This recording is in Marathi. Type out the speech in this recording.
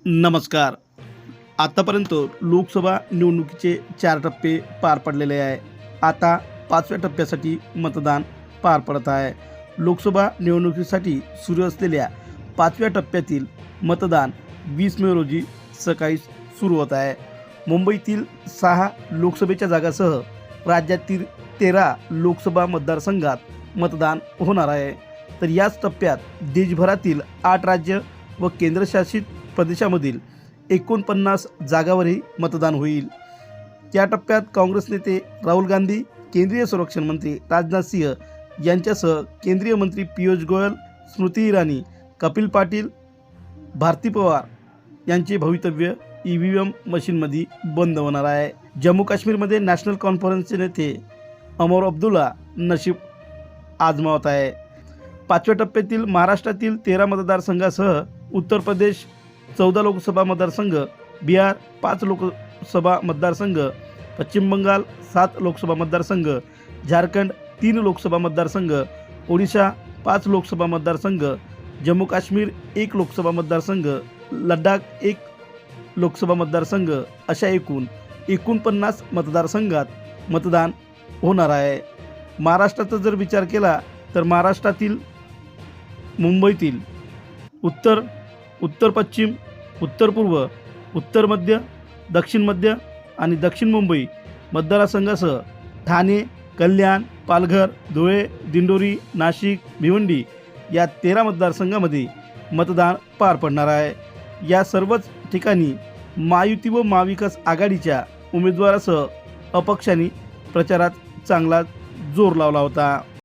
नमस्कार. आतापर्यंत लोकसभा निवडणुकीचे चार टप्पे पार पडलेले आहे. आता पाचव्या टप्प्यासाठी मतदान पार पडत आहे. लोकसभा निवडणुकीसाठी सुरू असलेल्या पाचव्या टप्प्यातील मतदान वीस मे रोजी सकाळी सुरू होत आहे. मुंबईतील सहा लोकसभेच्या जागासह राज्यातील तेरा लोकसभा मतदारसंघात मतदान होणार आहे. तर याच टप्प्यात देशभरातील आठ राज्य व केंद्रशासित प्रदेशामधील एकोणपन्नास जागावरही मतदान होईल. त्या टप्प्यात काँग्रेस नेते राहुल गांधी केंद्रीय संरक्षण मंत्री राजनाथ सिंह यांच्यासह केंद्रीय मंत्री पियुष गोयल स्मृती इराणी कपिल पाटील भारती पवार यांचे भवितव्य ई व्ही एम मशीनमध्ये बंद होणार आहे. जम्मू काश्मीरमध्ये नॅशनल कॉन्फरन्सचे नेते अमर अब्दुल्ला नशीब आजमावत आहे. पाचव्या टप्प्यातील महाराष्ट्रातील तेरा मतदारसंघासह उत्तर प्रदेश चौदा लोकसभा मतदारसंघ बिहार पाच लोकसभा मतदारसंघ पश्चिम बंगाल सात लोकसभा मतदारसंघ झारखंड तीन लोकसभा मतदारसंघ ओडिशा पाच लोकसभा मतदारसंघ जम्मू काश्मीर एक लोकसभा मतदारसंघ लडाख एक लोकसभा मतदारसंघ अशा एकूण एकोणपन्नास मतदारसंघात मतदान होणार आहे. महाराष्ट्राचा जर विचार केला तर महाराष्ट्रातील मुंबईतील उत्तर उत्तर पश्चिम उत्तर पूर्व उत्तर मध्य दक्षिण मध्य आणि दक्षिण मुंबई मतदारसंघासह ठाणे कल्याण पालघर धुळे दिंडोरी नाशिक भिवंडी या तेरा मतदारसंघामध्ये मतदान पार पडणार आहे. या सर्वच ठिकाणी महायुती व महाविकास आघाडीच्या उमेदवारासह अपक्षांनी प्रचारात चांगला जोर लावला होता.